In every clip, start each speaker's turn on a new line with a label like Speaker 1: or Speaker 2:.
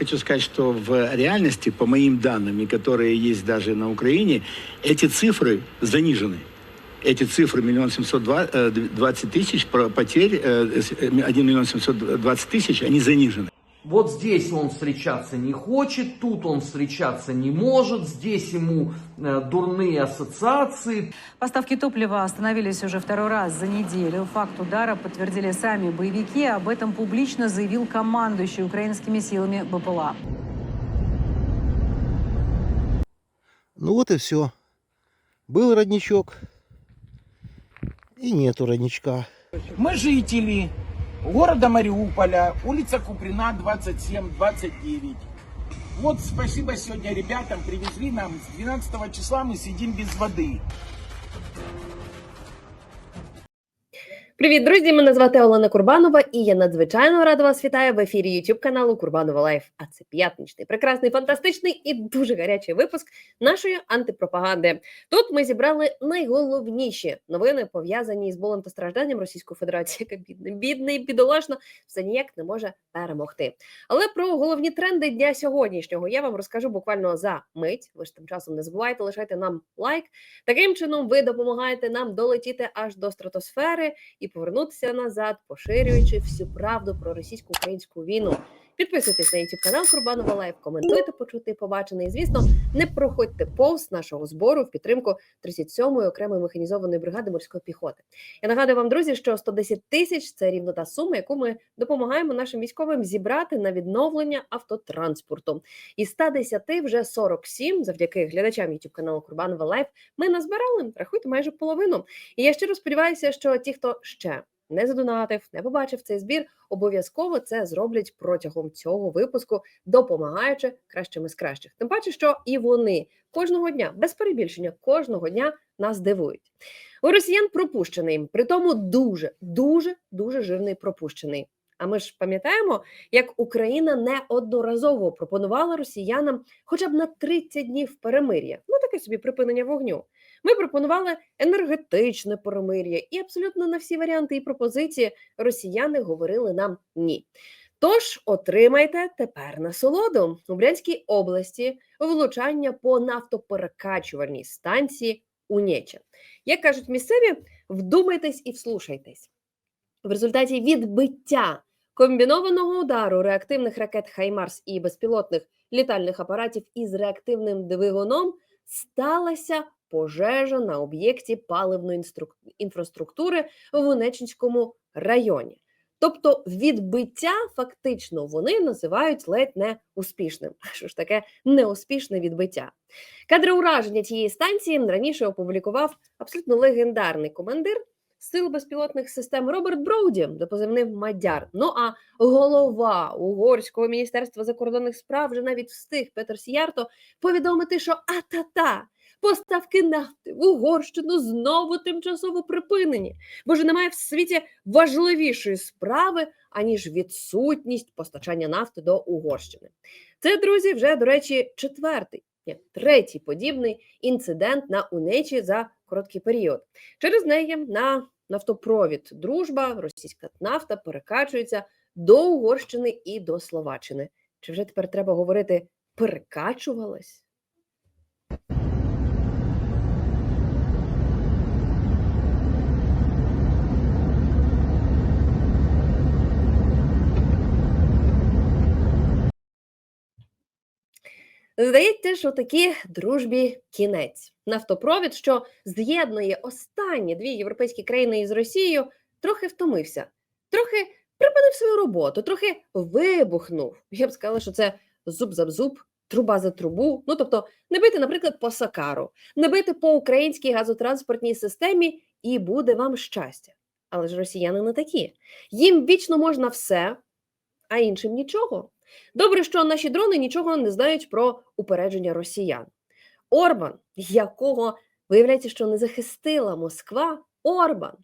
Speaker 1: Хочу сказать, что в реальности, по моим данным, и которые есть даже на Украине, эти цифры занижены. Эти цифры миллион семьсот э, двадцать тысяч про- потерь, э, один миллион семьсот двадцать тысяч, они занижены.
Speaker 2: Вот здесь он встречаться не хочет, тут он встречаться не может, здесь ему э, дурные ассоциации.
Speaker 3: Поставки топлива остановились уже второй раз за неделю. Факт удара подтвердили сами боевики. Об этом публично заявил командующий украинскими силами БПЛА.
Speaker 4: Ну вот и все. Был родничок. И нету родничка.
Speaker 5: Мы жители города Мариуполя, улица Куприна, 27-29. Вот спасибо сегодня ребятам, привезли нам. С 12 числа мы сидим без воды.
Speaker 6: Привіт, друзі! Мене звати Олена Курбанова, і я надзвичайно рада вас вітаю в ефірі YouTube каналу Курбанова Лайф. А це п'ятничний, прекрасний, фантастичний і дуже гарячий випуск нашої антипропаганди. Тут ми зібрали найголовніші новини, пов'язані з болем та стражданням Російської Федерації, яка бідна і бідолашна все ніяк не може перемогти. Але про головні тренди дня сьогоднішнього я вам розкажу буквально за мить. Ви ж тим часом не забувайте лишайте нам лайк. Таким чином, ви допомагаєте нам долетіти аж до стратосфери і повернутися назад, поширюючи всю правду про російсько-українську війну. Підписуйтесь на YouTube канал Курбанова Лайф, коментуйте, почути, побачене. І звісно, не проходьте повз нашого збору в підтримку 37-ї окремої механізованої бригади морської піхоти. Я нагадую вам, друзі, що 110 тисяч це рівно та сума, яку ми допомагаємо нашим військовим зібрати на відновлення автотранспорту. І 110 вже 47, завдяки глядачам YouTube каналу Курбанова Лайф, ми назбирали, рахуйте, майже половину. І я щиро сподіваюся, що ті, хто ще не задонатив, не побачив цей збір, обов'язково це зроблять протягом цього випуску, допомагаючи кращими з кращих. Тим паче, що і вони кожного дня, без перебільшення, кожного дня нас дивують. У росіян пропущений, при тому дуже, дуже, дуже жирний пропущений. А ми ж пам'ятаємо, як Україна неодноразово пропонувала росіянам хоча б на 30 днів перемир'я, ну таке собі припинення вогню. Ми пропонували енергетичне перемир'я, і абсолютно на всі варіанти і пропозиції росіяни говорили нам ні. Тож отримайте тепер насолоду у Брянській області влучання по нафтоперекачувальній станції Унеча. Як кажуть місцеві, вдумайтесь і вслушайтесь. В результаті відбиття комбінованого удару реактивних ракет Хаймарс і безпілотних літальних апаратів із реактивним двигуном сталася пожежа на об'єкті паливної інфраструктури в Унечинському районі. Тобто відбиття фактично вони називають ледь не успішним. А Що ж таке неуспішне відбиття? Кадри ураження цієї станції раніше опублікував абсолютно легендарний командир сил безпілотних систем Роберт Броуді, за позивним Мадяр. Ну а голова угорського міністерства закордонних справ вже навіть встиг Петер Сіярто повідомити, що а-та-та, поставки нафти в Угорщину знову тимчасово припинені, бо ж немає в світі важливішої справи, аніж відсутність постачання нафти до Угорщини. Це, друзі, вже, до речі, четвертий, третій подібний інцидент на Унечі за короткий період. Через неї на нафтопровід Дружба, російська нафта перекачується до Угорщини і до Словаччини. Чи вже тепер треба говорити перекачувалась? Здається, що такі дружбі кінець. Нафтопровід, що з'єднує останні дві європейські країни із Росією, трохи втомився, трохи припинив свою роботу, трохи вибухнув. Я б сказала, що це зуб за зуб, труба за трубу. Ну тобто, не бити, наприклад, по Сакару, не бити по українській газотранспортній системі, і буде вам щастя. Але ж росіяни не такі. Їм вічно можна все, а іншим нічого. Добре, що наші дрони нічого не знають про упередження росіян. Орбан, якого виявляється, що не захистила Москва, Орбан,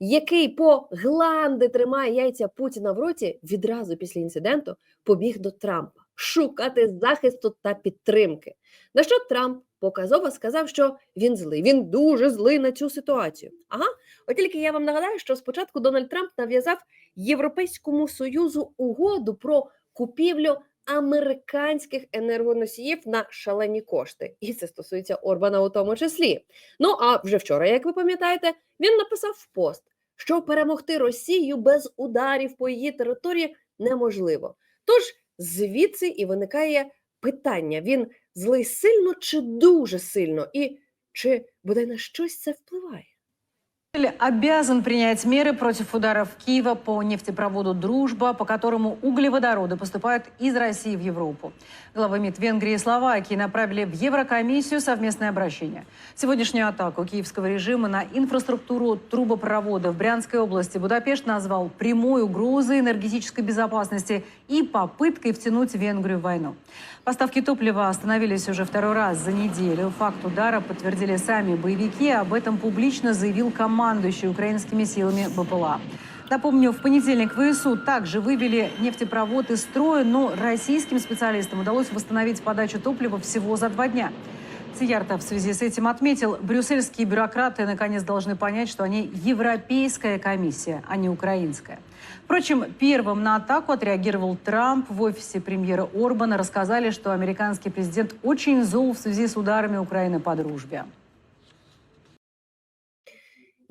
Speaker 6: який по гланди тримає яйця Путіна в роті, відразу після інциденту побіг до Трампа шукати захисту та підтримки. На що Трамп показово сказав, що він злий. Він дуже злий на цю ситуацію. Ага, от тільки я вам нагадаю, що спочатку Дональд Трамп нав'язав Європейському Союзу угоду про купівлю американських енергоносіїв на шалені кошти. І це стосується Орбана у тому числі. Ну а вже вчора, як ви пам'ятаєте, він написав в пост, що перемогти Росію без ударів по її території неможливо. Тож звідси і виникає питання: він злий сильно чи дуже сильно, і чи буде на щось це впливає?
Speaker 3: Обязан принять меры против ударов Киева по нефтепроводу «Дружба», по которому углеводороды поступают из России в Европу. Главы МИД Венгрии и Словакии направили в Еврокомиссию совместное обращение. Сегодняшнюю атаку киевского режима на инфраструктуру трубопровода в Брянской области Будапешт назвал прямой угрозой энергетической безопасности и попыткой втянуть Венгрию в войну. Поставки топлива остановились уже второй раз за неделю. Факт удара подтвердили сами боевики. Об этом публично заявил командующий украинскими силами БПЛА. Напомню, в понедельник ВСУ также вывели нефтепровод из строя, но российским специалистам удалось восстановить подачу топлива всего за два дня. Циярта в связи с этим отметил, брюссельские бюрократы наконец должны понять, что они европейская комиссия, а не украинская. Впрочем, первым на атаку отреагировал Трамп. В офисе премьера Орбана рассказали, что американский президент очень зол в связи с ударами Украины по дружбе.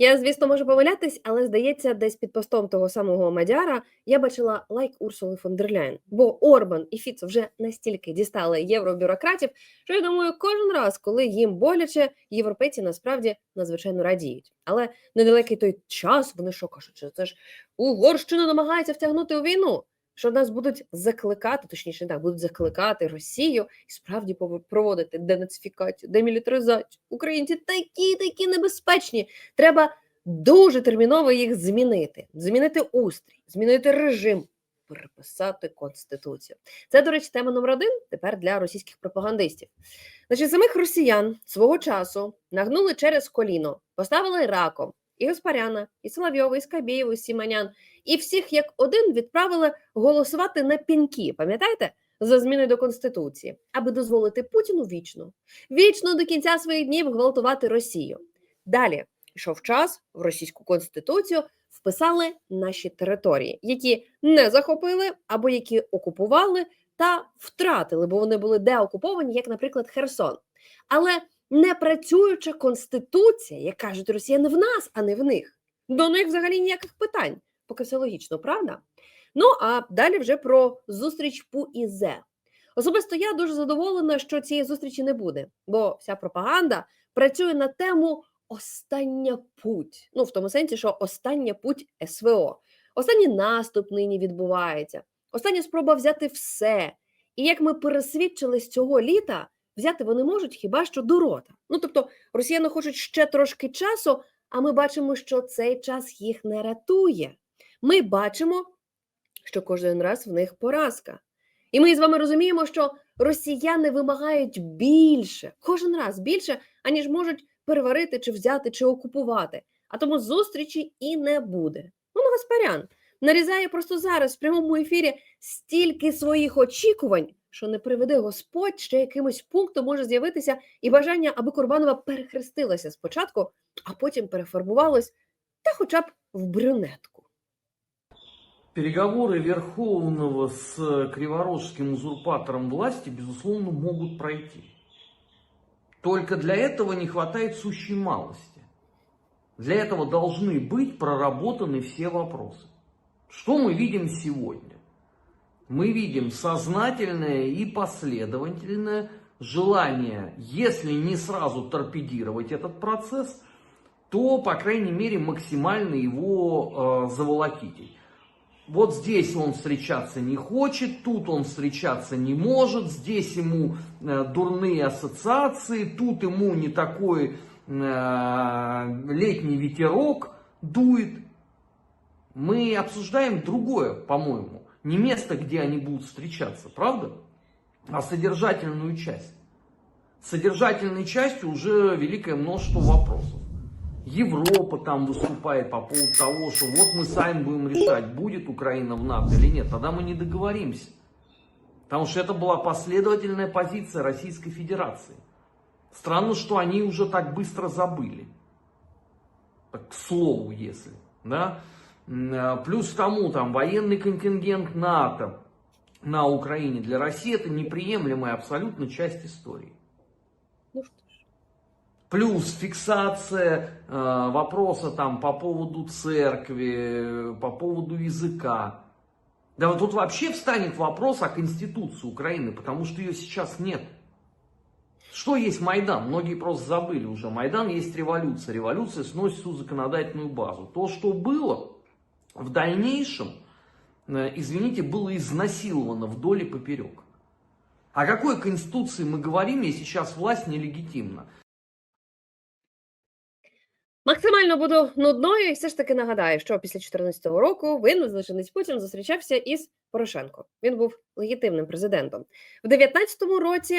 Speaker 6: Я, звісно, можу помилятись, але здається, десь під постом того самого Мадяра я бачила лайк Урсули фон дер Ляйн. Бо Орбан і Фіцо вже настільки дістали євробюрократів, що я думаю, кожен раз, коли їм боляче, європейці насправді надзвичайно радіють. Але недалекий той час вони що кажуть, що це ж Угорщина намагається втягнути у війну. Що нас будуть закликати, точніше, так, будуть закликати Росію і справді проводити денацифікацію, демілітаризацію. Українці такі, такі небезпечні. Треба дуже терміново їх змінити, змінити устрій, змінити режим, переписати конституцію. Це, до речі, тема номер один тепер для російських пропагандистів. Значить, самих росіян свого часу нагнули через коліно, поставили раком і Гаспаряна, і Соловйова, і Скабєєву, і Сіманян, і всіх як один відправили голосувати на піньки. Пам'ятаєте? За зміни до конституції, аби дозволити Путіну вічно, вічно до кінця своїх днів гвалтувати Росію. Далі йшов час в російську конституцію вписали наші території, які не захопили або які окупували та втратили, бо вони були деокуповані, як, наприклад, Херсон. Але не працююча конституція, як кажуть росіяни, в нас, а не в них. До них взагалі ніяких питань, поки все логічно, правда? Ну а далі вже про зустріч ПУІЗЕ. Особисто я дуже задоволена, що цієї зустрічі не буде, бо вся пропаганда працює на тему остання путь. Ну, в тому сенсі, що остання путь СВО. Останній наступ нині відбувається. Остання спроба взяти все. І як ми пересвідчились цього літа, взяти вони можуть хіба що до рота. Ну тобто, росіяни хочуть ще трошки часу, а ми бачимо, що цей час їх не рятує. Ми бачимо, що кожен раз в них поразка. І ми з вами розуміємо, що росіяни вимагають більше, кожен раз більше, аніж можуть переварити, чи взяти, чи окупувати. А тому зустрічі і не буде. Ну, Гаспарян нарізає просто зараз в прямому ефірі стільки своїх очікувань, що не приведе Господь, ще якимось пунктом може з'явитися і бажання, аби Курбанова перехрестилася спочатку, а потім перефарбувалась та хоча б в брюнетку.
Speaker 2: Переговоры Верховного с криворожским узурпатором власти, безусловно, могут пройти. Только для этого не хватает сущей малости. Для этого должны быть проработаны все вопросы. Что мы видим сегодня? Мы видим сознательное и последовательное желание, если не сразу торпедировать этот процесс, то, по крайней мере, максимально его э, заволокитить. Вот здесь он встречаться не хочет, тут он встречаться не может, здесь ему э, дурные ассоциации, тут ему не такой э, летний ветерок дует. Мы обсуждаем другое, по-моему. Не место, где они будут встречаться, правда? А содержательную часть. Содержательной частью уже великое множество вопросов. Европа там выступает по поводу того, что вот мы сами будем решать, будет Украина в НАТО или нет. Тогда мы не договоримся. Потому что это была последовательная позиция Российской Федерации. Странно, что они уже так быстро забыли. Так, к слову, если. Да? А, Плюс тому, там, военный контингент НАТО на Украине для России это неприемлемая абсолютно часть истории.
Speaker 6: Ну что ж.
Speaker 2: Плюс фиксация э, вопроса там по поводу церкви, по поводу языка. Да вот тут вообще встанет вопрос о Конституции Украины, потому что ее сейчас нет. Что есть Майдан? Многие просто забыли уже. Майдан есть революция. Революция сносит всю законодательную базу. То, что было в дальнейшем, э, извините, было изнасиловано вдоль и поперек. О какой конституции мы говорим, если сейчас власть нелегитимна?
Speaker 6: Максимально буду нудною і все ж таки нагадаю, що після 2014 року винний злочинець Путін зустрічався із Порошенко. Він був легітимним президентом. В 2019 році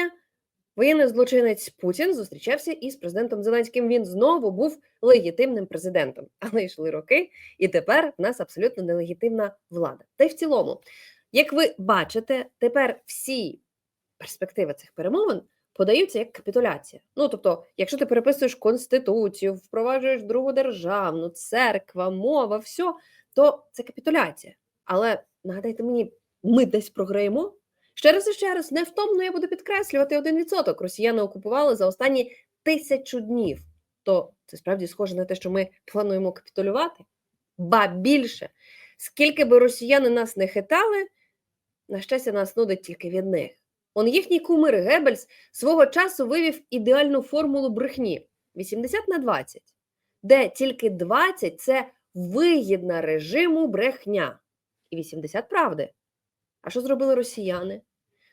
Speaker 6: воєнний злочинець Путін зустрічався із президентом Зеленським. Він знову був легітимним президентом. Але йшли роки, і тепер в нас абсолютно нелегітимна влада. Та й в цілому, як ви бачите, тепер всі перспективи цих перемовин подаються як капітуляція. Ну тобто, якщо ти переписуєш конституцію, впроваджуєш другу державну, церква, мова, все, то це капітуляція. Але нагадайте мені, ми десь програємо. Ще раз і ще раз, невтомно я буду підкреслювати один відсоток. Росіяни окупували за останні тисячу днів. То це справді схоже на те, що ми плануємо капітулювати. Ба більше, скільки би росіяни нас не хитали, на щастя, нас нудить тільки від них. Он їхній кумир Геббельс свого часу вивів ідеальну формулу брехні 80 на 20, де тільки 20 – це вигідна режиму брехня, і 80 правди. А що зробили росіяни?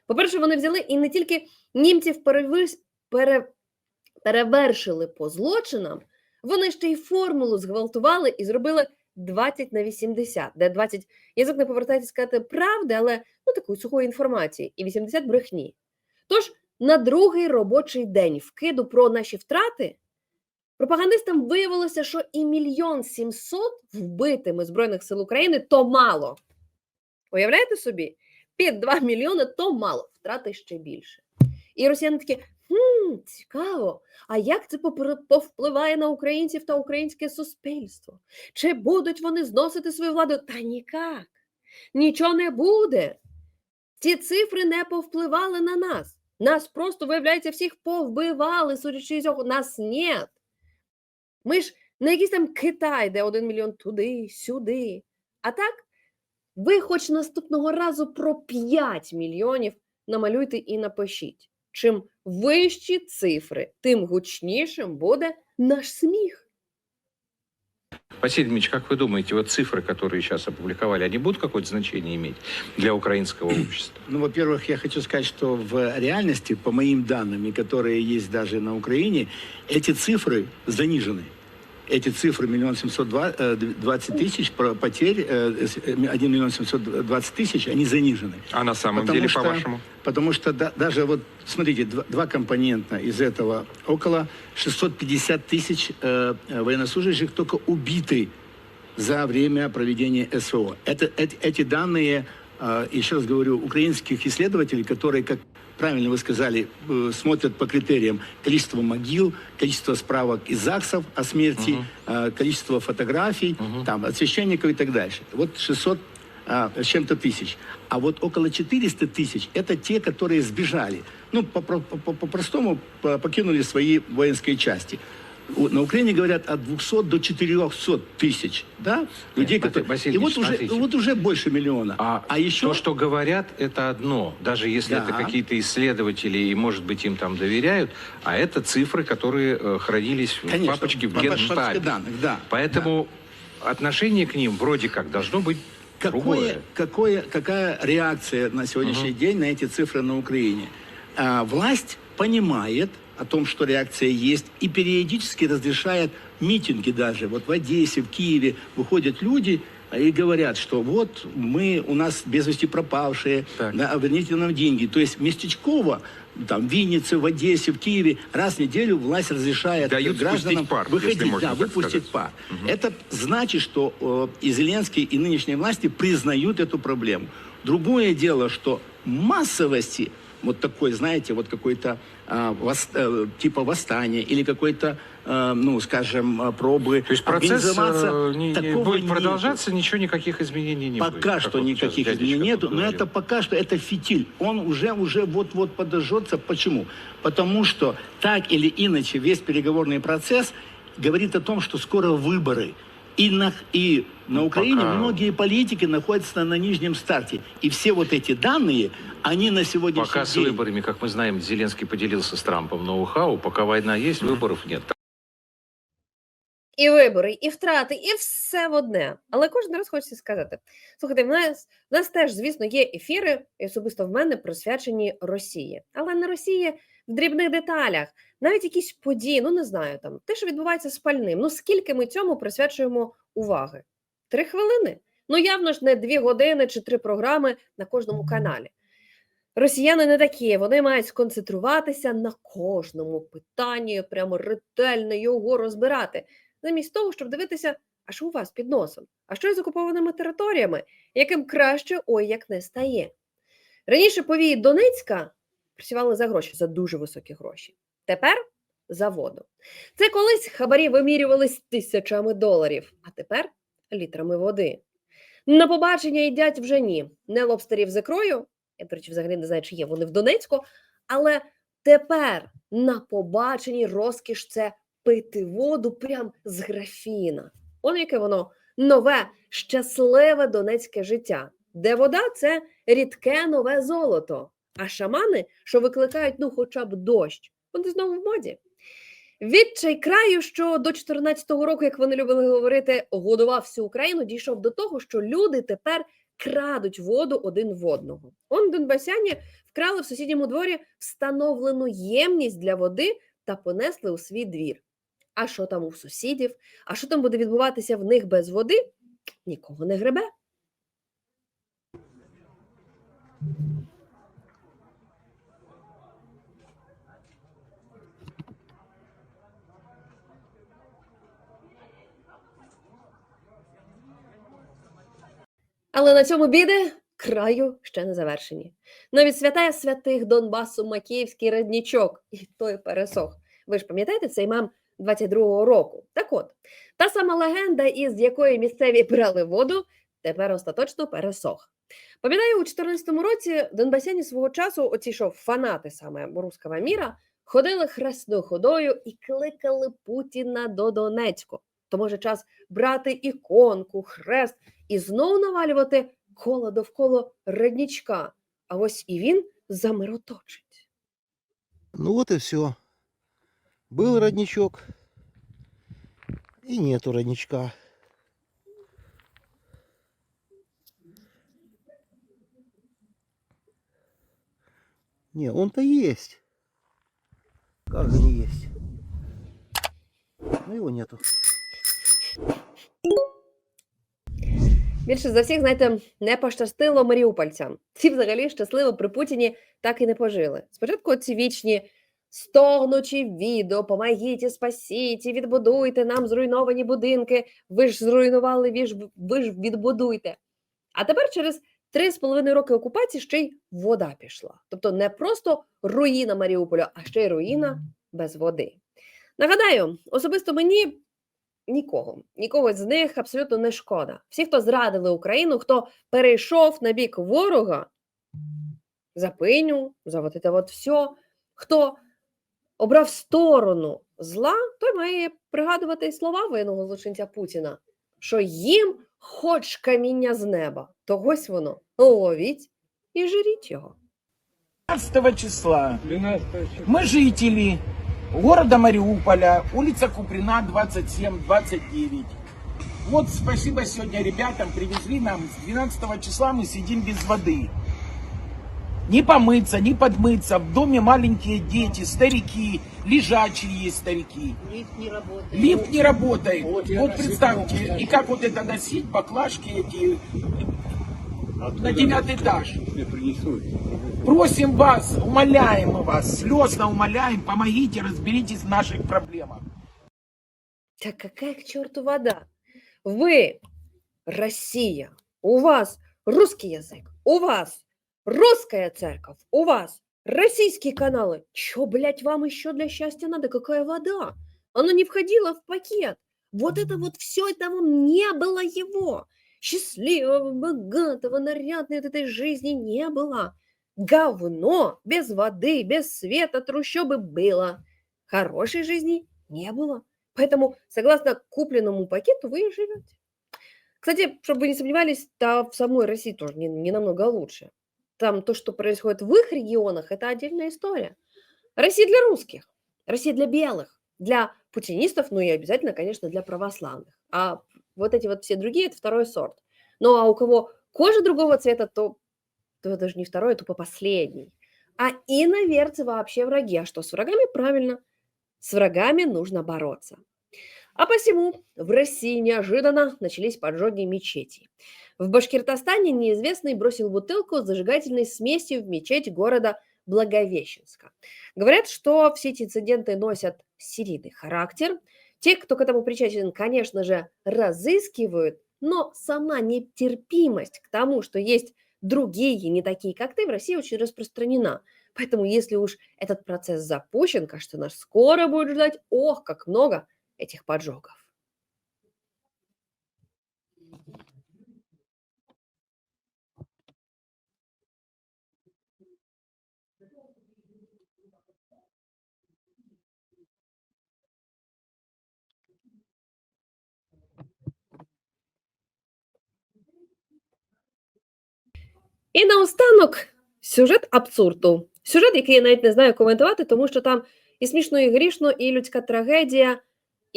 Speaker 6: По-перше, вони взяли і не тільки німців перевис... пере... перевершили по злочинам, вони ще й формулу зґвалтували і зробили 20 на 80, де 20 язик не повертається сказати правди, але ну такої сухої інформації, і 80 брехні. Тож на другий робочий день вкиду про наші втрати пропагандистам виявилося, що і мільйон сімсот вбитими Збройних сил України то мало. Уявляєте собі? Під 2 мільйони то мало, втрати ще більше. І росіяни такі, хм, цікаво, а як це повпливає на українців та українське суспільство? Чи будуть вони зносити свою владу? Та ніяк. Нічого не буде. Ці цифри не повпливали на нас. Нас просто, виявляється, всіх повбивали, судячи з цього, нас нет. Ми ж не якийсь там Китай, де один мільйон туди, сюди. А так, ви хоч наступного разу про 5 мільйонів намалюйте і напишіть. Чим вищі цифри, тим гучнішим буде наш сміх.
Speaker 7: Василий Дмитриевич, как вы думаете, вот цифры, которые сейчас опубликовали, они будут какое-то значение иметь для украинского общества?
Speaker 1: Ну, во-первых, я хочу сказать, что в реальности, по моим данным, и которые есть даже на Украине, эти цифры занижены. Эти цифры миллион семьсот двадцать тысяч потерь, э, э, 1 миллион семьсот двадцать тысяч, они занижены.
Speaker 7: А на самом
Speaker 1: Потому
Speaker 7: деле, по-вашему?
Speaker 1: Потому что да- даже вот, смотрите, два, два компонента из этого около 650 тысяч э, э, военнослужащих только убиты за время проведения СВО. Это, эти, эти данные, э, еще раз говорю, украинских исследователей, которые, как правильно вы сказали, э, смотрят по критериям количество могил, количество справок из ЗАГСов о смерти, э, количество фотографий, там, от священников и так дальше. Вот 600 а, с чем-то тысяч. А вот около 400 тысяч – это те, которые сбежали. Ну, по- по- по- по-простому по- покинули свои воинские части. На Украине говорят от 200 до 400 тысяч, да, людей,
Speaker 7: Василий-
Speaker 1: которые...
Speaker 7: Василий
Speaker 1: И вот уже, вот уже больше миллиона.
Speaker 7: А,
Speaker 1: еще...
Speaker 7: то, что говорят, это одно. Даже если
Speaker 1: Да.
Speaker 7: это какие-то исследователи, и, может быть, им там доверяют, а это цифры, которые э, хранились в
Speaker 1: Конечно,
Speaker 7: папочке в
Speaker 1: по- по- папочке
Speaker 7: Генштабе.
Speaker 1: данных, да.
Speaker 7: Поэтому отношение к ним вроде как должно быть
Speaker 1: Какое,
Speaker 7: другое.
Speaker 1: какое, какая реакция на сегодняшний день на эти цифры на Украине? А, власть понимает о том, что реакция есть, и периодически разрешает митинги даже. Вот в Одессе, в Киеве выходят люди и говорят, что вот мы, у нас без вести пропавшие,
Speaker 7: Так.
Speaker 1: да, верните нам деньги. То есть местечково, там, в Виннице, в Одессе, в Киеве, раз в неделю власть разрешает
Speaker 7: Дают
Speaker 1: гражданам
Speaker 7: пар,
Speaker 1: выходить,
Speaker 7: можно
Speaker 1: да, выпустить
Speaker 7: сказать.
Speaker 1: пар. Это значит, что э, и Зеленский, и нынешние власти признают эту проблему. Другое дело, что массовости вот такой, знаете, вот какой-то а, вос- э, типа восстания или какой-то, э, ну, скажем, э, пробы
Speaker 7: То есть процесс
Speaker 1: организоваться,
Speaker 7: э, не- не
Speaker 1: такого
Speaker 7: будет
Speaker 1: нету.
Speaker 7: продолжаться, ничего, никаких изменений не будет.
Speaker 1: Пока
Speaker 7: как
Speaker 1: что
Speaker 7: вот сейчас
Speaker 1: никаких
Speaker 7: дядечка
Speaker 1: изменений
Speaker 7: тут
Speaker 1: нету, но
Speaker 7: говорил.
Speaker 1: это пока что это фитиль. Он уже уже вот-вот подожжется. Почему? Потому что так или иначе весь переговорный процесс говорит о том, что скоро выборы. И на, и на
Speaker 7: Ну,
Speaker 1: Украине
Speaker 7: пока-
Speaker 1: многие политики находятся на нижнем старте. И все вот эти данные, они на сегодняшний
Speaker 7: Пока с
Speaker 1: день...
Speaker 7: выборами, как мы знаем, Зеленский поделился с Трампом ноу-хау, пока война есть, выборов нет.
Speaker 6: І вибори, і втрати, і все в одне. Але кожен раз хочеться сказати: слухайте, в нас, в нас теж, звісно, є ефіри, і особисто в мене присвячені Росії. Але не Росії в дрібних деталях, навіть якісь події, ну не знаю, там те, що відбувається з пальним. Ну скільки ми цьому присвячуємо уваги? Три хвилини? Ну явно ж не дві години чи три програми на кожному каналі. Росіяни не такі, вони мають сконцентруватися на кожному питанні, прямо ретельно його розбирати замість того, щоб дивитися, а що у вас під носом, а що із окупованими територіями, яким краще ой як не стає. Раніше повії Донецька працювали за гроші, за дуже високі гроші. Тепер за воду. Це колись хабарі вимірювались тисячами доларів, а тепер літрами води. На побачення їдять вже ні. Не лобстерів з ікрою. Я, до речі, взагалі не знаю, чи є вони в Донецьку, але тепер на побаченні розкіш це пити воду прям з графіна. Он яке воно нове, щасливе донецьке життя, де вода це рідке нове золото, а шамани, що викликають ну хоча б дощ, вони знову в моді. Відчай краю, що до 14-го року, як вони любили говорити, годував всю Україну, дійшов до того, що люди тепер крадуть воду один в одного. Он Донбасяні вкрали в сусідньому дворі встановлену ємність для води та понесли у свій двір. А що там у сусідів? А що там буде відбуватися в них без води? Нікого не гребе. Але на цьому біди краю ще не завершені. Навіть святая святих Донбасу Макіївський роднічок, і той пересох. Ви ж пам'ятаєте цей мем 22-го року? Так от, та сама легенда, із якої місцеві брали воду, тепер остаточно пересох. Пам'ятаю, у 2014 році Донбасяні свого часу, оці що фанати саме руского міра, ходили хресною ходою і кликали Путіна до Донецьку. То може час брати іконку, хрест і знову навалювати коло довкола роднічка. А ось і він замироточить.
Speaker 4: Ну вот и все. Был родничок. И нету родничка. Не, он-то есть. Как же не есть? Но его нету.
Speaker 6: Більше за всіх, знаєте, не пощастило маріупольцям. Ці взагалі щасливо при Путіні так і не пожили. Спочатку ці вічні стогнучі відео, помогіть, спасіть, відбудуйте нам зруйновані будинки. Ви ж зруйнували, ви ж, ви ж відбудуйте. А тепер через три з половиною роки окупації ще й вода пішла. Тобто не просто руїна Маріуполя, а ще й руїна без води. Нагадаю, особисто мені нікого, нікого з них абсолютно не шкода. Всі, хто зрадили Україну, хто перейшов на бік ворога, за пиню, за вот это все, хто обрав сторону зла, той має пригадувати й слова воєнного злочинця Путіна, що їм хоч каміння з неба, тогось воно ловіть і жиріть його.
Speaker 5: 12 числа мы жители города Мариуполя, улица Куприна, 27-29. Вот спасибо сегодня ребятам привезли нам. С 12 числа мы сидим без воды. Не помыться, не подмыться. В доме маленькие дети, старики, лежачие есть старики. Лифт не работает. Лифт не работает. Вот, представьте, и как вот это носить, баклажки эти на девятый этаж. Просим вас, умоляем вас, слезно умоляем, помогите, разберитесь в наших проблемах.
Speaker 6: Та какая к черту вода? Вы Россия, у вас русский язык, у вас русская церковь, у вас Российские каналы. Чё, блядь, вам еще для счастья надо? Какая вода? Оно не входило в пакет. Вот это вот все этого не было его. Счастливого, богатого, нарядной этой жизни не было. Говно без воды, без света, трущобы было. Хорошей жизни не было. Поэтому, согласно купленному пакету, вы и живете. Кстати, чтобы вы не сомневались, да в самой России тоже не, не намного лучше. Там то, что происходит в их регионах, это отдельная история. Россия для русских, Россия для белых, для путинистов, ну и обязательно, конечно, для православных. А вот эти вот все другие – это второй сорт. Ну а у кого кожа другого цвета, то, то даже не второй, это тупо последний. А иноверцы вообще враги. А что с врагами? Правильно. С врагами нужно бороться. А посему в России неожиданно начались поджоги мечетей. В Башкортостане неизвестный бросил бутылку с зажигательной смесью в мечеть города Благовещенска. Говорят, что все эти инциденты носят серийный характер. Те, кто к этому причастен, конечно же, разыскивают, но сама нетерпимость к тому, что есть другие, не такие, как ты, в России очень распространена. Поэтому, если уж этот процесс запущен, кажется, нас скоро будет ждать, ох, как много этих поджогов. І наостанок сюжет абсурду. Сюжет, який я навіть не знаю коментувати, тому що там і смішно, і грішно, і людська трагедія,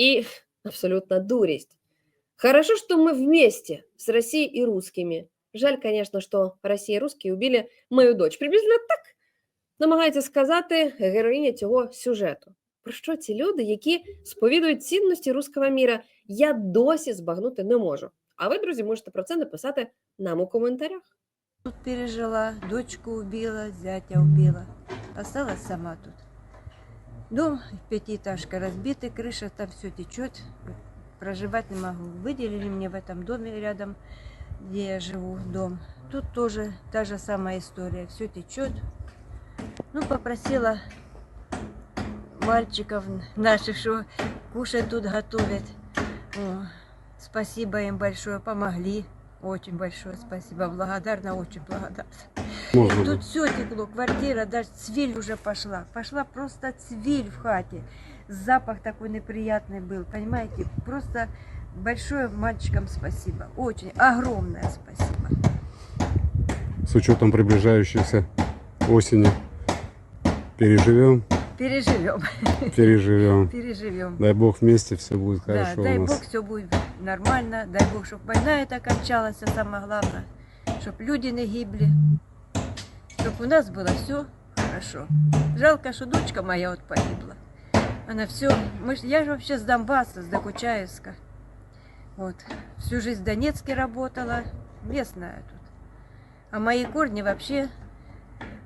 Speaker 6: і абсолютно дурість. Хорошо, что мы вместе с Россией и русскими. Жаль, конечно, что Россия и русские убили мою дочь. Приблизно так намагається сказати героїня цього сюжету. Про що ці люди, які сповідують цінності руського міра, я досі збагнути не можу. А ви, друзі, можете про це написати нам у коментарях.
Speaker 8: Тут пережила, дочку убила, зятя убила. Осталась сама тут. Дом, пятиэтажка разбитый, крыша там все течет. Проживать не могу. Выделили мне в этом доме рядом, где я живу, дом. Тут тоже та же самая история. Все течет. Ну, попросила мальчиков наших, что кушать тут готовят. О, спасибо им большое, помогли. Очень большое спасибо. Благодарна, очень благодарна. Тут все текло, квартира, даже цвиль уже пошла. Пошла просто цвиль в хате. Запах такой неприятный был, понимаете? Просто большое мальчикам спасибо. Очень огромное спасибо.
Speaker 9: с учетом приближающейся осени. Переживем,
Speaker 8: Переживем,
Speaker 9: переживем.
Speaker 8: переживем.
Speaker 9: Дай бог вместе все будет
Speaker 8: Да,
Speaker 9: хорошо
Speaker 8: дай
Speaker 9: у нас.
Speaker 8: Бог все будет нормально, дай Бог, чтобы война эта кончалась, самое главное, чтобы люди не гибли, чтобы у нас было все хорошо. Жалко, что дочка моя вот погибла. Она все, мы, я же вообще с Донбасса, с Докучаевска. Вот, всю жизнь в Донецке работала, местная тут. А мои корни вообще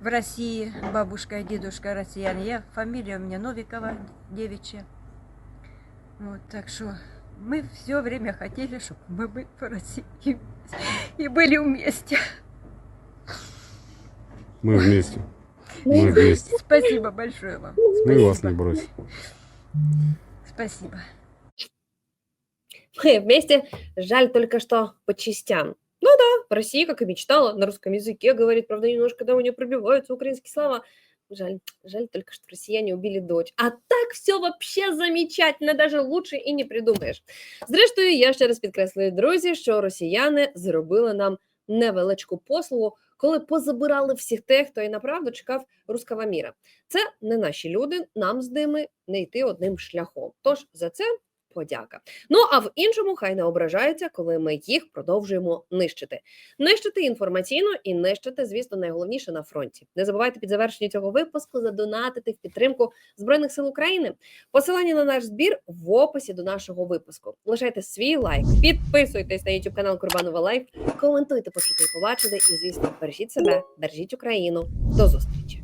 Speaker 8: в России, бабушка и дедушка россияне. Я, фамилия у меня Новикова, девичья. Вот, так что мы все время хотели, чтобы мы были в России и были вместе.
Speaker 9: Мы вместе. Мы вместе.
Speaker 8: Спасибо большое вам.
Speaker 9: Мы вас не бросим.
Speaker 8: Спасибо.
Speaker 6: Мы вместе, жаль только что по частям. Ну да, в России, как и мечтала, на русском языке говорит, правда, немножко да, у нее пробиваются украинские слова. Жаль, жаль только, что россияне убили дочь. А так все вообще замечательно, даже лучше і не придумаєш. Зрештою, я ще раз підкреслюю, друзі, що росіяни зробили нам невеличку послугу, коли позабирали всіх тих, хто і направду чекав руского міра. Це не наші люди, нам з ними не йти одним шляхом. Тож за це подяка. Ну а в іншому хай не ображаються, коли ми їх продовжуємо нищити. Нищити інформаційно і нищити, звісно, найголовніше на фронті. Не забувайте під завершення цього випуску задонатити в підтримку Збройних сил України. Посилання на наш збір в описі до нашого випуску. Лишайте свій лайк, підписуйтесь на YouTube канал Курбанова Лайф, коментуйте, почути побачити. І звісно, бережіть себе, бережіть Україну. До зустрічі!